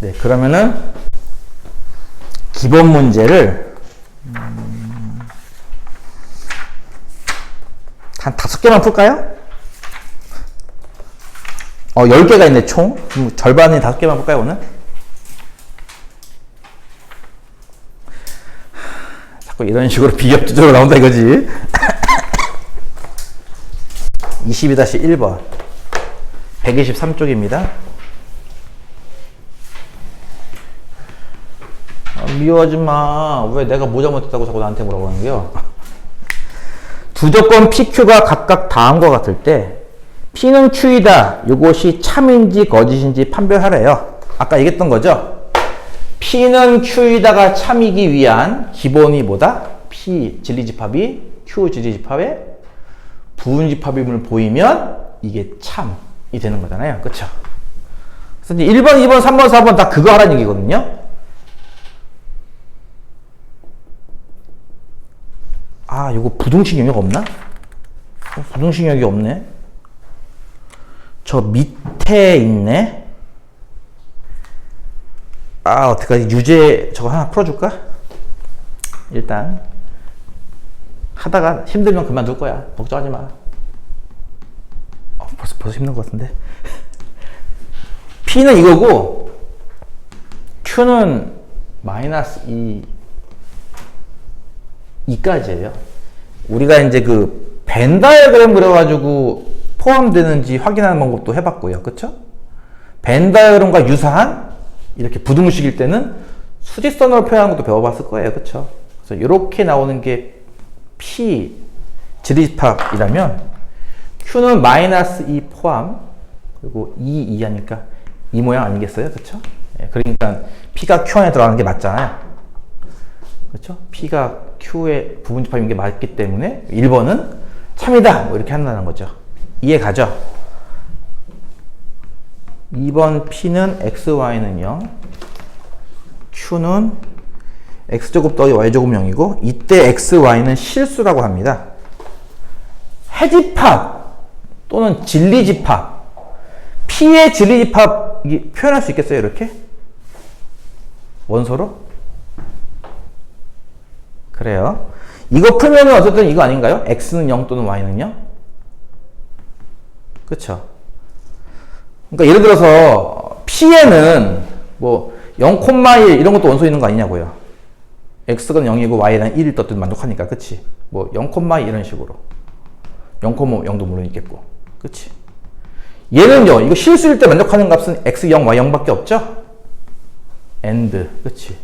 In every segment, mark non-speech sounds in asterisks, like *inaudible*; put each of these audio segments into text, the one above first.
네, 그러면은 기본 문제를 음, 한 다섯 개만 풀까요? 어, 10개가 있네, 총. 절반이 다섯 개만 풀까요, 오늘? 자꾸 이런 식으로 *laughs* 비협조적으로 나온다 이거지. *laughs* 22-1번. 123쪽입니다. 아, 미워하지 마. 왜 내가 뭐 잘못했다고 자꾸 나한테 물어보는 게요? *laughs* 두 조건 PQ가 각각 것 같을 때 P는 Q이다. 이것이 참인지 거짓인지 판별하래요. 아까 얘기했던 거죠? P는 Q이다가 참이기 위한 기본이 뭐다? P 진리집합이 Q 진리집합의 부분집합임을 보이면 이게 참이 되는 거잖아요. 그쵸? 그래서 이제 1번, 2번, 3번, 4번 다 그거 하라는 얘기거든요. 아, 이거 부등식 영역 없나? 어, 부등식 영역이 없네. 저 밑에 있네. 아, 어떡하지? 유제 저거 하나 풀어줄까? 일단. 하다가 힘들면 그만둘 거야. 걱정하지 마. 어, 벌써, 벌써 힘든 것 같은데. *laughs* P는 이거고, Q는 마이너스 2, 2까지예요. 우리가 이제 그, 벤 다이어그램 그려가지고 포함되는지 확인하는 방법도 해봤고요. 그쵸? 벤 다이어그램과 유사한 이렇게 부등식일 때는 수직선으로 표현하는 것도 배워봤을 거예요. 그쵸? 그래서 이렇게 나오는 게 P 지리집합이라면 Q는 마이너스 2 포함 그리고 2 이하니까 이 모양 아니겠어요? 그쵸? 예, 그러니까 P가 Q 안에 들어가는 게 맞잖아요. 그렇죠? P가 Q의 부분집합인 게 맞기 때문에 1번은 참이다 뭐 이렇게 한다는 거죠. 이해 가죠? 2번 P는 X, Y는 0 Q는 X제곱 더하기 Y제곱 0이고 이때 X, Y는 실수라고 합니다. 해집합 또는 진리집합 P의 진리집합 표현할 수 있겠어요? 이렇게? 원소로? 그래요. 이거 풀면은 어쨌든 이거 아닌가요? X는 0 또는 Y는 0? 그쵸? 그러니까 예를 들어서 P에는 뭐 0,1 이런 것도 원소 있는 거 아니냐고요. X가 0이고 Y는 1을 떴든 만족하니까 그치? 뭐0,2 이런 식으로 0,0도 물론 있겠고 그치? 얘는요 이거 실수일 때 만족하는 값은 X0, Y0 밖에 없죠? AND 그치?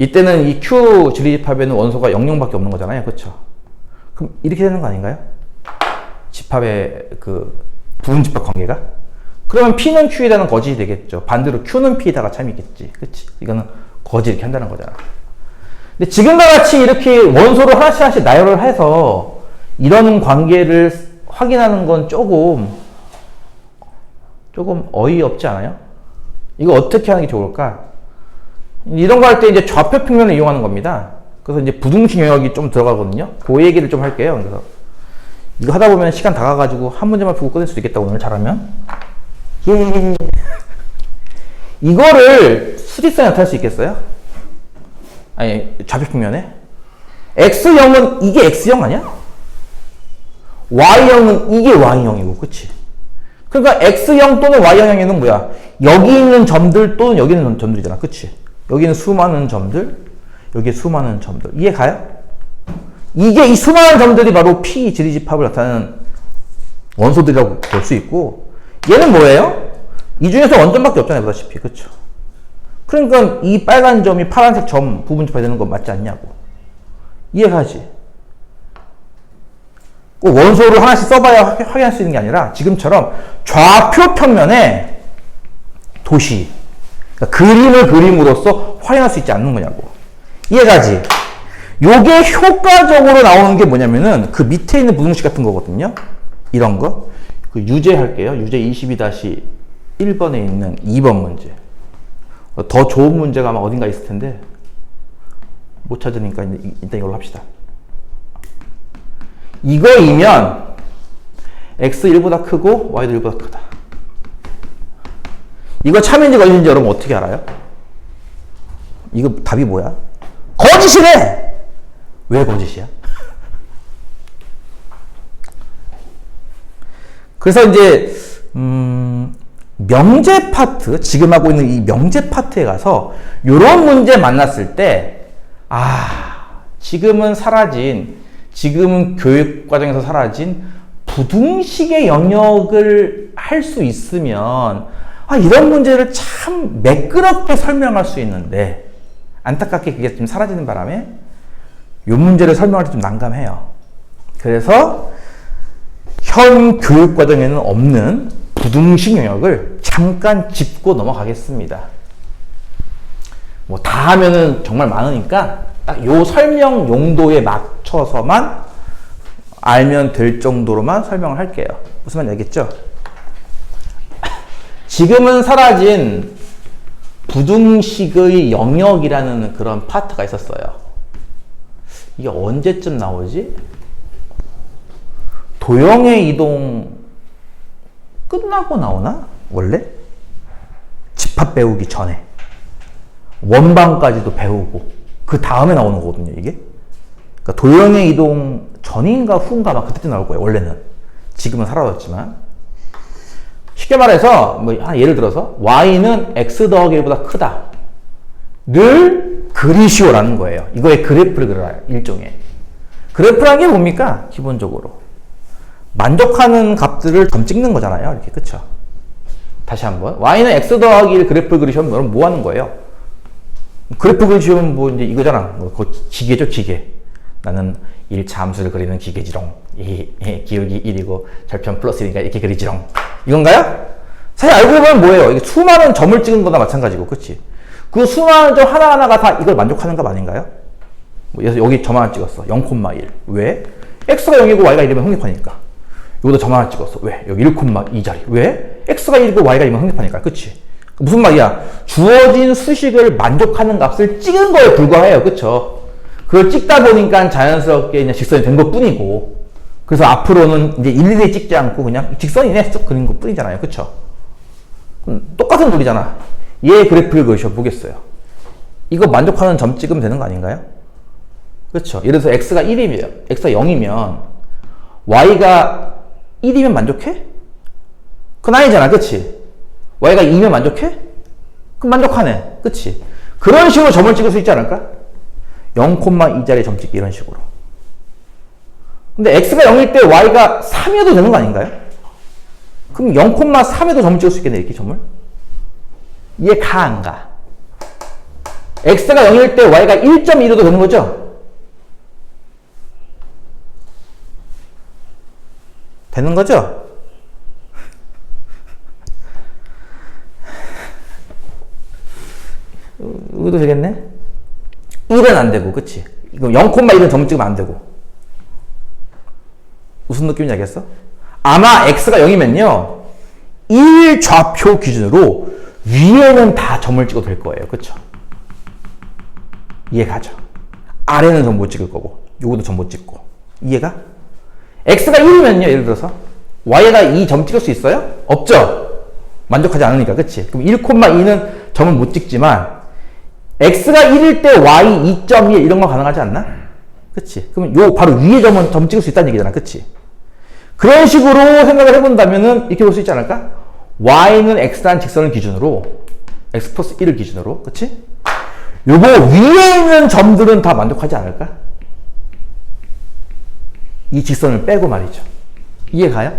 이때는 이 Q 진리집합에는 원소가 0, 0밖에 없는 거잖아요. 그쵸? 그럼 이렇게 되는 거 아닌가요? 집합의 그 부분 집합 관계가? 그러면 P는 Q이다는 거짓이 되겠죠. 반대로 Q는 P이다가 참이겠지. 그치? 이거는 거짓 이렇게 한다는 거잖아. 근데 지금과 같이 이렇게 원소를 하나씩 하나씩 나열을 해서 이런 관계를 확인하는 건 조금 조금 어이없지 않아요? 이거 어떻게 하는 게 좋을까? 이런 거 할 때 이제 좌표 평면을 이용하는 겁니다. 그래서 이제 부등식 영역이 좀 들어가거든요. 그 얘기를 좀 할게요. 그래서 이거 하다 보면 시간 다 가가지고 한 문제만 풀고 끝낼 수도 있겠다. 오늘 잘하면. 예. *laughs* 이거를 수직선에 나타낼 수 있겠어요? 아니 좌표 평면에 X0은 이게 X0 아니야? Y0은 이게 Y0이고 그치? 그러니까 X0 또는 Y0에는 뭐야? 여기 있는 점들 또는 여기 있는 점들이잖아. 그치? 여기는 수많은 점들, 여기에 수많은 점들. 이해 가요? 이게 이 수많은 점들이 바로 P 지리집합을 나타내는 원소들이라고 볼 수 있고, 얘는 뭐예요? 이 중에서 원점밖에 없잖아요, 보다시피. 그쵸? 그러니까 이 빨간 점이 파란색 점 부분 집합이 되는 건 맞지 않냐고. 이해가지? 꼭 원소를 하나씩 써봐야 확인할 수 있는 게 아니라 지금처럼 좌표 평면에 도시, 그러니까 그림을 그림으로써 확인할 수 있지 않는 거냐고. 이해가지? 요게 효과적으로 나오는 게 뭐냐면은 그 밑에 있는 부등식 같은 거거든요. 이런 거. 그 유제할게요. 유제 22-1번에 있는 2번 문제. 더 좋은 문제가 아마 어딘가 있을 텐데 못 찾으니까 일단 이걸로 합시다. 이거이면 x 1보다 크고 y도 1보다 크다. 이거 참인지 거짓인지 여러분 어떻게 알아요? 이거 답이 뭐야? 거짓이래! 왜 거짓이야? *laughs* 그래서 이제, 음, 명제 파트, 지금 하고 있는 이 명제 파트에 가서 이런 문제 만났을 때, 아, 지금은 사라진, 지금은 교육 과정에서 사라진 부등식의 영역을 할 수 있으면, 아, 이런 문제를 참 매끄럽게 설명할 수 있는데, 안타깝게 그게 좀 사라지는 바람에, 이 문제를 설명할 때 좀 난감해요. 그래서, 현 교육 과정에는 없는 부등식 영역을 잠깐 짚고 넘어가겠습니다. 뭐 다 하면은 정말 많으니까 딱 요 설명 용도에 맞춰서만 알면 될 정도로만 설명을 할게요. 무슨 말인지 알겠죠? 지금은 사라진 부등식의 영역이라는 그런 파트가 있었어요. 이게 언제쯤 나오지? 도형의 이동 끝나고 나오나? 원래? 집합 배우기 전에. 원방까지도 배우고. 그 다음에 나오는 거거든요, 이게. 그러니까 도형의 이동 전인가 후인가 막 그때 나올 거예요, 원래는. 지금은 사라졌지만. 쉽게 말해서, 뭐, 한 예를 들어서, y는 x 더하기 1보다 크다. 늘 그리시오라는 거예요. 이거의 그래프를 그려요, 일종의. 그래프라는 게 뭡니까? 기본적으로. 만족하는 값들을 점 찍는 거잖아요. 이렇게 그쵸? 다시 한번 y는 x 더하기 1 그래프를 그리시면 여러분 뭐 하는 거예요? 그래프 그리시면 뭐 이제 이거잖아. 뭐 기계죠, 기계. 나는 1차 함수를 그리는 기계지롱. 이, 이 기울기 1이고 절편 플러스 1이니까 이렇게 그리지롱. 이건가요? 사실 알고 보면 뭐예요? 이게 수많은 점을 찍은 거나 마찬가지고, 그치? 그 수많은 점 하나하나가 다 이걸 만족하는 값 아닌가요? 뭐 여기 점 하나 찍었어. 0,1. 왜? x가 0이고 y가 1이면 확립하니까. 여기다 점 하나 찍었어. 왜? 여기 1,2 자리. 왜? x가 1이고 y가 2면 확립하니까. 그치? 무슨 말이야? 주어진 수식을 만족하는 값을 찍은 거에 불과해요. 그쵸? 그걸 찍다 보니까 자연스럽게 그냥 직선이 된 것 뿐이고. 그래서 앞으로는 이제 일일이 찍지 않고 그냥 직선이네. 쭉 그린 것 뿐이잖아요. 그쵸? 똑같은 논리잖아. 얘 그래프를 그리셔 보겠어요. 이거 만족하는 점 찍으면 되는 거 아닌가요? 그렇죠. 예를 들어서 x가 1이면, x가 0이면, y가 1이면 만족해? 그건 아니잖아, 그치? y가 2면 만족해? 그럼 만족하네, 그치? 그런 식으로 점을 찍을 수 있지 않을까? 0,2짜리 점 찍기 이런 식으로. 근데 x가 0일 때 y가 3이어도 되는 거 아닌가요? 그럼 0,3에도 점을 찍을 수 있겠네, 이렇게 점을? 이해 가, 안 가? x가 0일 때 y가 1.1로도 되는 거죠? 되는 거죠? *laughs* 이것도 되겠네? 1은 안 되고, 그치? 이거 0,1은 점 찍으면 안 되고. 무슨 느낌인지 알겠어? 아마 x가 0이면요. 1 좌표 기준으로 위에는 다 점을 찍어도 될 거예요. 그쵸? 이해가죠? 아래는 점 못 찍을 거고, 요것도 점 못 찍고. 이해가? x가 1이면요, 예를 들어서. y가 2 점 찍을 수 있어요? 없죠? 만족하지 않으니까, 그치? 그럼 1,2는 점을 못 찍지만, x가 1일 때 y 2.1 이런 거 가능하지 않나? 그치? 그러면 요 바로 위에 점은 점 찍을 수 있다는 얘기잖아, 그치? 그런 식으로 생각을 해본다면은 이렇게 볼 수 있지 않을까? y는 x라는 직선을 기준으로, x 플러스 1을 기준으로, 그치? 요거 위에 있는 점들은 다 만족하지 않을까? 이 직선을 빼고 말이죠. 이해가요?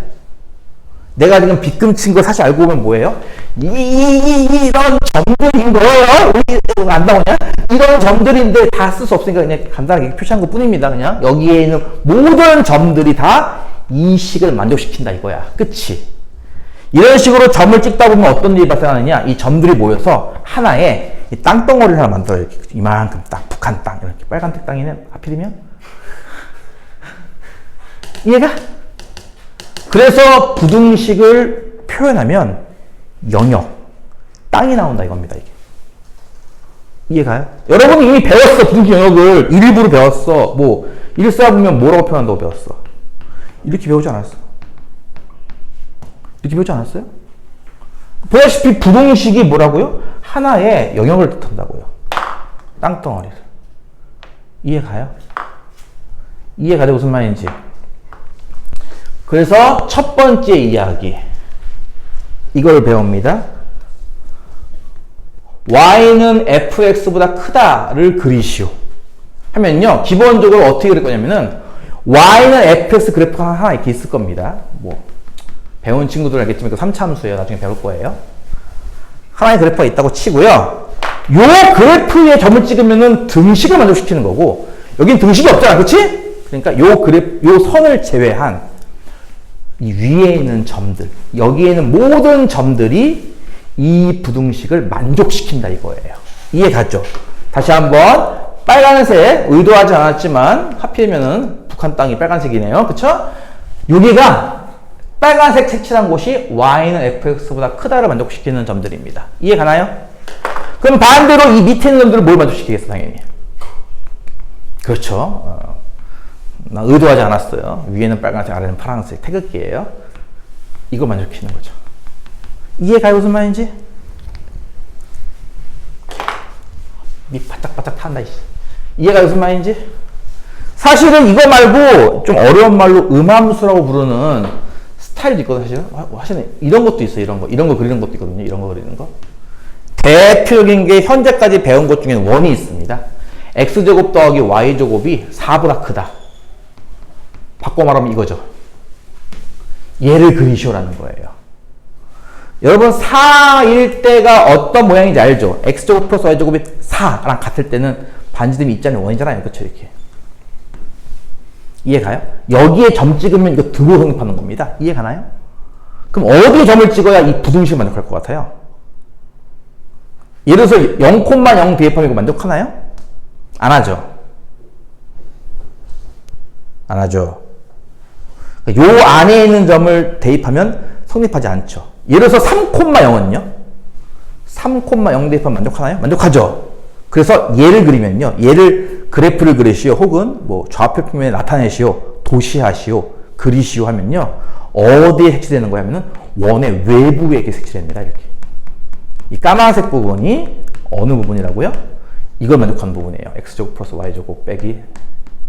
내가 지금 빗금 친 거 사실 알고 보면 뭐예요? 이, 이, 이 런 점들인 거예요. 우리 안 나오냐? 이런 점들인데 다 쓸 수 없으니까 그냥 간단하게 표시한 것 뿐입니다. 그냥 여기에 있는 모든 점들이 다 이 식을 만족시킨다 이거야. 그치? 이런 식으로 점을 찍다 보면 어떤 일이 발생하느냐? 이 점들이 모여서 하나의 땅덩어리를 하나 만들어요. 이만큼 땅, 북한 땅 이렇게 빨간색 땅이면 하필이면 *laughs* 이해가? 그래서 부등식을 표현하면 영역, 땅이 나온다 이겁니다, 이게. 이해가요? 여러분이 이미 배웠어, 부등식 영역을. 일부로 배웠어. 뭐, 일사보면 뭐라고 표현한다고 배웠어. 이렇게 배우지 않았어. 이렇게 배우지 않았어요? 보다시피 부동식이 뭐라고요? 하나의 영역을 뜻한다고요. 땅덩어리를. 이해가요? 이해가죠? 무슨 말인지. 그래서 첫 번째 이야기. 이걸 배웁니다. y는 fx보다 크다를 그리시오. 하면요. 기본적으로 어떻게 그릴 거냐면은 y는 fx 그래프가 하나 이렇게 있을 겁니다. 뭐 배운 친구들 알겠지만 그 3차 함수예요. 나중에 배울 거예요. 하나의 그래프가 있다고 치고요. 요 그래프에 점을 찍으면은 등식을 만족시키는 거고 여긴 등식이 없잖아. 그렇지? 그러니까 요 그래프 요 선을 제외한 이 위에 있는 점들, 여기에 있는 모든 점들이 이 부등식을 만족시킨다 이거예요. 이해 갔죠? 다시 한번 빨간색 의도하지 않았지만 하필이면은 북한 땅이 빨간색이네요. 그쵸? 여기가 빨간색 색칠한 곳이 y는 fx보다 크다를 만족시키는 점들입니다. 이해 가나요? 그럼 반대로 이 밑에 있는 점들을 뭘 만족시키겠어 당연히? 그렇죠. 의도하지 않았어요. 위에는 빨간색, 아래는 파란색 태극기예요. 이걸 만족시키는 거죠. 이해가요 무슨 말인지? 밑 바짝바짝 탄다. 이해가 무슨 말인지? 사실은 이거 말고 좀 어려운 말로 음함수라고 부르는 스타일도 있거든 사실은. 사실은 이런 것도 있어 이런 거. 이런 거 그리는 것도 있거든요. 이런 거 그리는 거. 대표적인 게 현재까지 배운 것 중에는 원이 있습니다. x제곱 더하기 y제곱이 4보다 크다. 바꿔 말하면 이거죠. 얘를 그리시오라는 거예요. 여러분 4일 때가 어떤 모양인지 알죠? x제곱 플러스 y제곱이 4랑 같을 때는 반지름이 있잖아요. 원이잖아요. 그렇죠? 이렇게. 이해가요? 여기에 점 찍으면 이거 드로 성립하는 겁니다. 이해가나요? 그럼 어디에 점을 찍어야 이 부등식 만족할 것 같아요? 예를 들어서 0,0 대입하면 이거 만족하나요? 안 하죠. 안 하죠. 그러니까 요 안에 있는 점을 대입하면 성립하지 않죠. 예를 들어서 3,0은요? 3,0 대입하면 만족하나요? 만족하죠. 그래서 얘를 그리면요. 얘를 그래프를 그리시오 혹은 뭐 좌표 표면에 나타내시오, 도시하시오, 그리시오 하면요. 어디에 색칠되는 거야 하면은 원의 외부에 이렇게 색칠됩니다. 이렇게. 이 까만색 부분이 어느 부분이라고요? 이걸 만족하는 부분이에요. x제곱 플러스 y제곱 빼기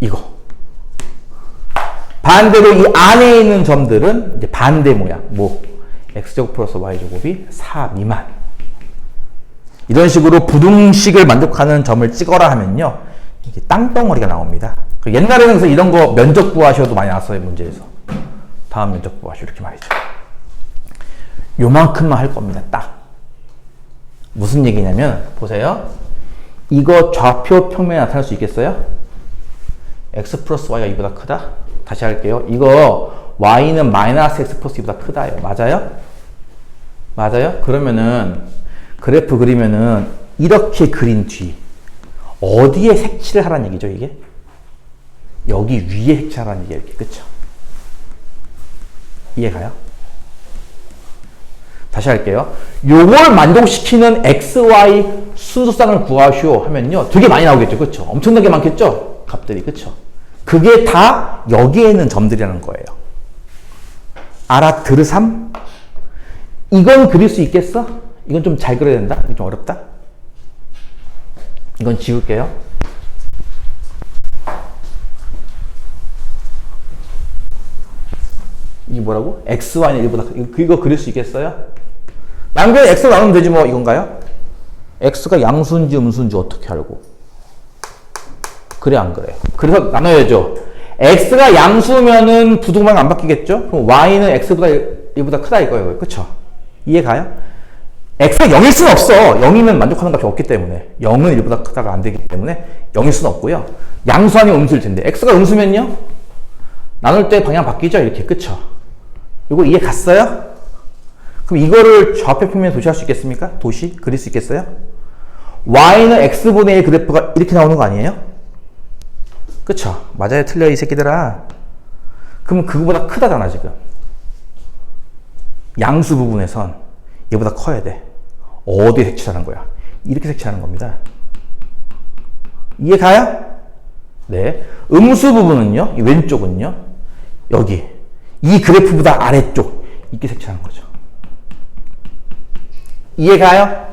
이거. 반대로 이 안에 있는 점들은 이제 반대 모양. 뭐 x제곱 플러스 y제곱이 4 미만. 이런 식으로 부등식을 만족하는 점을 찍어라 하면요. 이게 땅덩어리가 나옵니다. 그 옛날에는 그래서 이런 거 면적 구하셔도 많이 나왔어요, 문제에서. 다음 면적 구하시오. 이렇게 말이죠. 요만큼만 할 겁니다. 딱. 무슨 얘기냐면, 보세요. 이거 좌표 평면에 나타날 수 있겠어요? x 플러스 y가 이보다 크다? 다시 할게요. 이거 y는 마이너스 x 플러스 이보다 크다요. 맞아요? 맞아요? 그러면은 그래프 그리면은 이렇게 그린 뒤 어디에 색칠을 하라는 얘기죠, 이게? 여기 위에 색칠하라는 얘기예요, 이렇게. 그쵸? 이해가요? 다시 할게요. 요걸 만족시키는 XY 순서쌍을 구하시오 하면요. 되게 많이 나오겠죠. 그쵸? 엄청나게 많겠죠? 값들이. 그쵸? 그게 다 여기에 있는 점들이라는 거예요. 알아들으삼? 이건 그릴 수 있겠어? 이건 좀 잘 그려야 된다? 좀 어렵다? 이건 지울게요. 이게 뭐라고? xy는 1보다 이거 그릴 수 있겠어요? 남겨는 x가 나오면 되지 뭐 이건가요? x가 양수인지 음수인지 어떻게 알고? 그래 안 그래요? 그래서 나눠야죠. x가 양수면은 부등방 안 바뀌겠죠? 그럼 y는 x보다 1보다 크다 이거예요. 그쵸? 이해 가요? x가 0일 수는 없어. 0이면 만족하는 값이 없기 때문에. 0은 1보다 크다가 안 되기 때문에 0일 수는 없고요. 양수 아니면 음수일 텐데. x가 음수면요? 나눌 때 방향 바뀌죠? 이렇게. 그쵸? 이거 이해 갔어요? 그럼 이거를 좌표 평면에 도시할 수 있겠습니까? 도시? 그릴 수 있겠어요? y는 x분의 1 그래프가 이렇게 나오는 거 아니에요? 그쵸? 맞아요. 틀려 이 새끼들아. 그러면 그거보다 크다잖아 지금. 양수 부분에선 얘보다 커야 돼. 어디에 색칠하는 거야? 이렇게 색칠하는 겁니다. 이해 가요? 네. 음수 부분은요, 이 왼쪽은요, 여기. 이 그래프보다 아래쪽. 이렇게 색칠하는 거죠. 이해 가요?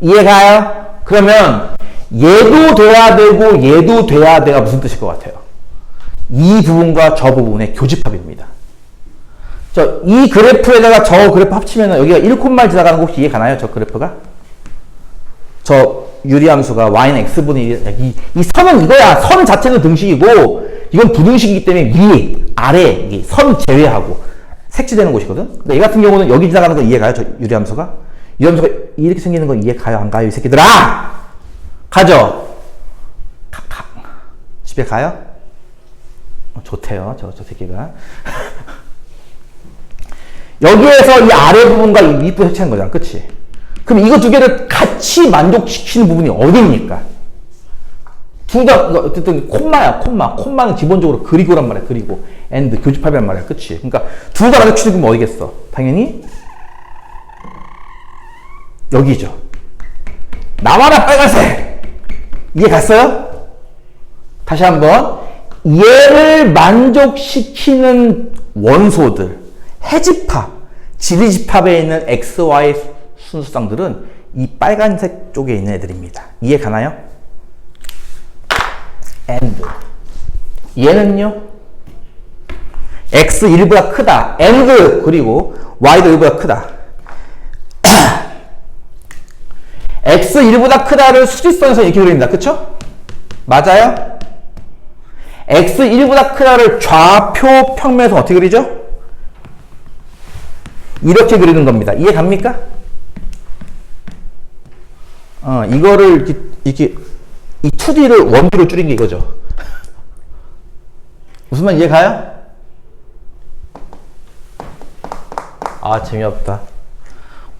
이해 가요? 그러면 얘도 돼야 되고 얘도 돼야 돼가 무슨 뜻일 것 같아요? 이 부분과 저 부분의 교집합입니다. 저 이 그래프에다가 저 그래프 합치면 여기가 1콤마 지나가는 거 혹시 이해 가나요? 저 그래프가? 저 유리함수가 y는 x분의 1, 이, 이 선은 이거야. 선 자체는 등식이고 이건 부등식이기 때문에 위, 아래, 이선 제외하고 색칠되는 곳이거든. 근데 얘 같은 경우는 여기 지나가는 거 이해 가요? 저 유리함수가? 유리함수가 이렇게 생기는 거 이해 가요? 안 가요? 이 새끼들아! 가죠? 가, 가. 집에 가요? 어, 좋대요. 저, 저 새끼가. *laughs* 여기에서 이 아래 부분과 이 윗부분 색칠한 거잖아. 그치? 그럼 이거 두 개를 같이 만족시키는 부분이 어디입니까? 둘 다, 어쨌든, 콤마야, 콤마. 콤마는 기본적으로 그리고란 말이야, 그리고. and, 교집합이란 말이야, 그치? 그러니까, 둘 다 만족시키는 건 어디겠어? 당연히, 여기죠. 나와라, 빨간색! 이해 갔어요? 다시 한번. 얘를 만족시키는 원소들, 해집합, 지리집합에 있는 x, y 순수쌍들은 이 빨간색 쪽에 있는 애들입니다. 이해 가나요? and. 얘는요? x 1보다 크다. and 그리고 y도 1보다 크다. X 1보다 크다를 수직선에서 이렇게 그립니다. 그쵸? 맞아요? x 1보다 크다를 좌표 평면에서 어떻게 그리죠? 이렇게 그리는 겁니다. 이해 갑니까? 어, 이거를 이렇게, 이렇게 이 2D를 원기로 줄인 게 이거죠. *laughs* 무슨 말 이해 가요? 아, 재미없다.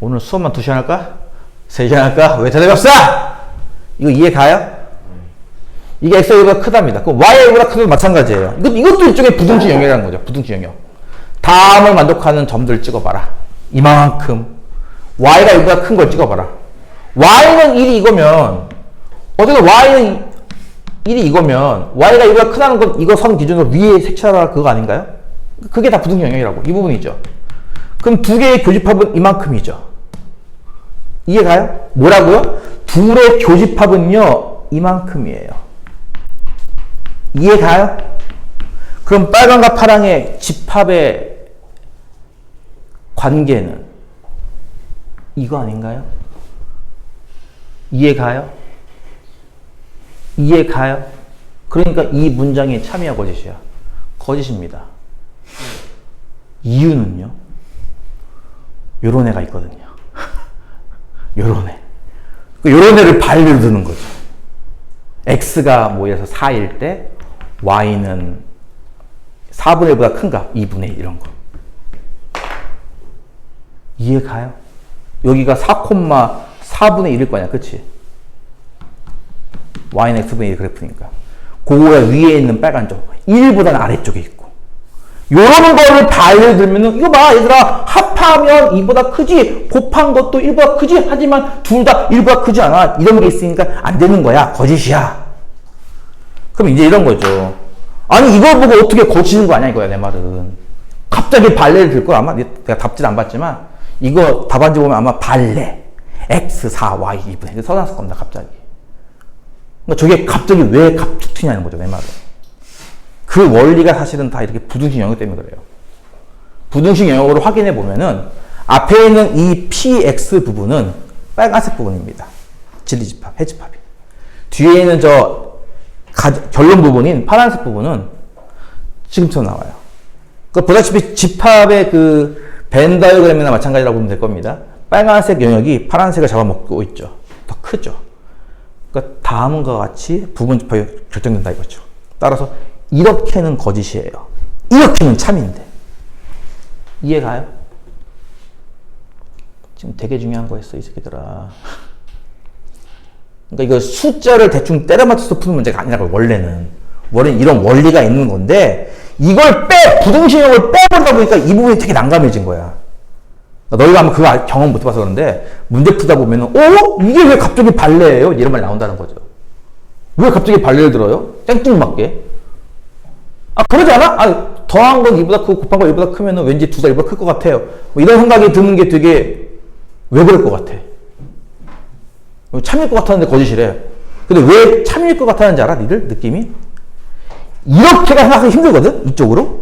오늘 수업만 2시간 할까? 3시간 할까? 왜 대답이 없어? 이거 이해 가요? 이게 x보다 크답니다. 그럼 y보다 크도 마찬가지예요. 이것, 이것도 일종의 부등식 영역이라는 거죠. 부등식 영역. 다음을 만족하는 점들을 찍어봐라. 이만큼. y가 이보다 큰 걸 찍어봐라. y는 1이 이거면, 어쨌든 y는 1이 이거면, y가 이보다 크다는 건 이거 선 기준으로 위에 색칠하라 그거 아닌가요? 그게 다 부등식 영역이라고. 이 부분이죠. 그럼 두 개의 교집합은 이만큼이죠. 이해가요? 뭐라고요? 둘의 교집합은요, 이만큼이에요. 이해가요? 그럼 빨강과 파랑의 집합의 관계는 이거 아닌가요? 이해가요? 이해가요? 그러니까 이 문장의 참이야 거짓이야? 거짓입니다. 이유는요? 요런 애가 있거든요. 요런 애. 그 요런 애를 반리로 드는 거죠. x가 뭐에서 4일 때 y는 4분의 1보다 큰 값, 2분의 1 이런 거. 이해 가요? 여기가 4, 4분의 1일 거냐, 그치? y는 x분의 1 그래프니까. 그거가 위에 있는 빨간 쪽, 1보다는 아래쪽에 있고. 요런 거를 반을 들면은, 이거 봐, 얘들아, 합 하면 2보다 크지, 곱한 것도 1보다 크지, 하지만 둘 다 1보다 크지 않아. 이런 게 있으니까 안 되는 거야. 거짓이야. 그럼 이제 이런 거죠. 아니, 이걸 보고 어떻게 거치는 거 아니야, 이거야, 내 말은. 갑자기 발레를 들걸 아마 내가 답지는 안 봤지만, 이거 답안지 보면 아마 발레. x, 4, y, 2분의 1 써놨을 겁니다, 갑자기. 그러니까 저게 갑자기 왜 갑툭 튀냐는 거죠, 내 말은. 그 원리가 사실은 다 이렇게 부등식 영역 때문에 그래요. 부등식 영역으로 확인해 보면은 앞에 있는 이 px 부분은 빨간색 부분입니다. 진리집합, 해집합이. 뒤에 있는 저 가, 결론 부분인 파란색 부분은 지금처럼 나와요. 그 보다시피 집합의 그 벤 다이어그램이나 마찬가지라고 보면 될 겁니다. 빨간색 영역이 파란색을 잡아먹고 있죠. 더 크죠. 그러니까 다음과 같이 부분 집합이 결정된다 이거죠. 따라서 이렇게는 거짓이에요. 이렇게는 참인데. 이해가요? 지금 되게 중요한 거였어, 이 새끼들아. 그러니까 이거 숫자를 대충 때려 맞춰서 푸는 문제가 아니라고, 원래는. 원래는 이런 원리가 있는 건데, 이걸 빼! 부등식형을 빼버리다 보니까 이 부분이 되게 난감해진 거야. 그러니까 너희가 아마 그거 경험 못 해봐서 그런데, 문제 풀다 보면은, 어? 이게 왜 갑자기 발레예요? 이런 말이 나온다는 거죠. 왜 갑자기 발레를 들어요? 땡뚱맞게. 아, 그러지 않아? 아, 더한 건 이보다 크고 곱한 건 이보다 크면 왠지 둘다 이보다 클 것 같아요. 뭐 이런 생각이 드는 게 되게 왜 그럴 것 같아? 참일 것 같았는데 거짓이래. 근데 왜 참일 것 같았는지 알아? 니들 느낌이? 이렇게가 생각하기 힘들거든? 이쪽으로?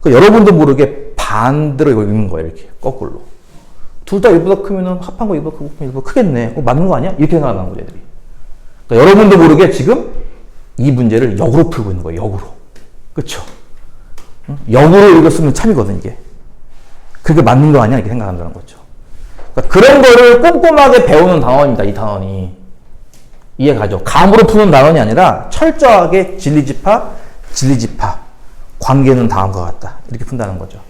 그 여러분도 모르게 반대로 이걸 읽는 거야, 이렇게. 거꾸로. 둘 다 1보다 크면은 합한 거 1보다 크고 1보다 크겠네. 어, 맞는 거 아니야? 이렇게 생각하는 거죠, 애들이. 그러니까 여러분도 모르게 지금 이 문제를 역으로 풀고 있는 거예요, 역으로. 그쵸? 응? 역으로 읽었으면 참이거든, 이게. 그게 맞는 거 아니야? 이렇게 생각한다는 거죠. 그러니까 그런 거를 꼼꼼하게 배우는 단원입니다, 이 단원이. 이해 가죠? 감으로 푸는 단원이 아니라 철저하게 진리집합, 진리집합. 관계는 다음과 같다. 이렇게 푼다는 거죠.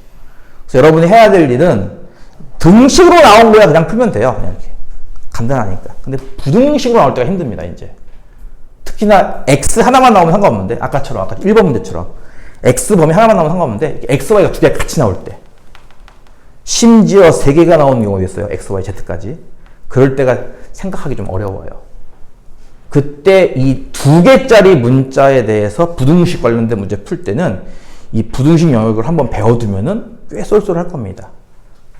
그래서 여러분이 해야 될 일은 등식으로 나온 거야 그냥 풀면 돼요. 그냥 이렇게. 간단하니까. 근데 부등식으로 나올 때가 힘듭니다, 이제. 특히나 x 하나만 나오면 상관없는데 아까처럼 아까 1번 문제처럼 x 범위 하나만 나오면 상관없는데 x, y가 두 개 같이 나올 때 심지어 세 개가 나오는 경우도 있어요. x, y, z까지. 그럴 때가 생각하기 좀 어려워요. 그때 이 두 개짜리 문자에 대해서 부등식 관련된 문제 풀 때는 이 부등식 영역을 한번 배워두면은 꽤 쏠쏠할 겁니다.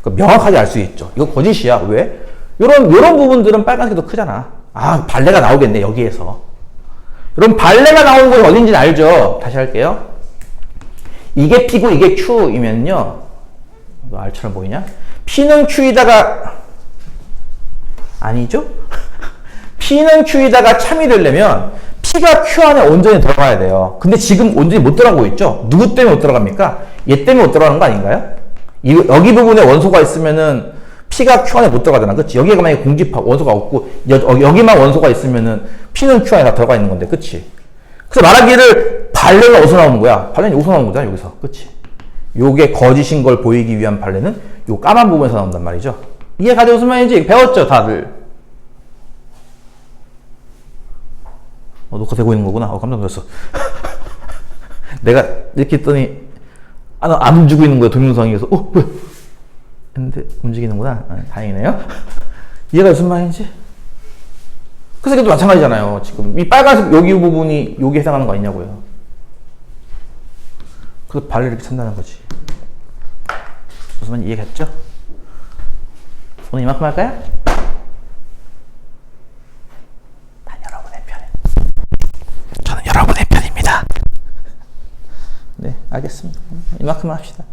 그러니까 명확하게 알 수 있죠. 이거 거짓이야. 왜? 요런, 요런 부분들은 빨간색이 더 크잖아. 아, 발레가 나오겠네, 여기에서. 여러분, 발레가 나오는 곳이 어딘지 알죠? 다시 할게요. 이게 P고 이게 Q이면요. R처럼 보이냐? P는 Q이다가, 아니죠? *laughs* P는 Q이다가 참이 되려면 P가 Q 안에 온전히 들어가야 돼요. 근데 지금 온전히 못 들어가고 있죠? 누구 때문에 못 들어갑니까? 얘 때문에 못 들어가는 거 아닌가요? 이, 여기 부분에 원소가 있으면은 P가 Q 안에 못 들어가잖아. 그치? 여기가 만약에 공집합 원소가 없고, 여, 기만 원소가 있으면은 P는 Q 안에 다 들어가 있는 건데, 그치? 그래서 말하기를 발레는 어디서 나오는 거야? 발레는 여기서 나오는 거잖아, 여기서. 그치? 요게 거짓인 걸 보이기 위한 발레는 요 까만 부분에서 나온단 말이죠. 이게 가져 무슨 말인지 배웠죠, 다들? 어, 녹화 되고 있는 거구나. 어, 깜짝 놀랐어. *laughs* 내가 이렇게 했더니, 아, 나안 움직이고 있는 거야, 동영상에서. 어, 뭐 야? 했는데, 움직이는구나. 아, 다행이네요. *laughs* 이해가 무슨 말인지? 그 새끼도 마찬가지잖아요. 지금. 이 빨간색 여기 부분이 여기 해당하는 거 아니냐고요. 그래서 발을 이렇게 찬다는 거지. 무슨 말인지 이해겠죠? 오늘 이만큼 할까요? 난 여러분의 편에. 저는 여러분의 편입니다. *laughs* 네, 알겠습니다. 이만큼 합시다.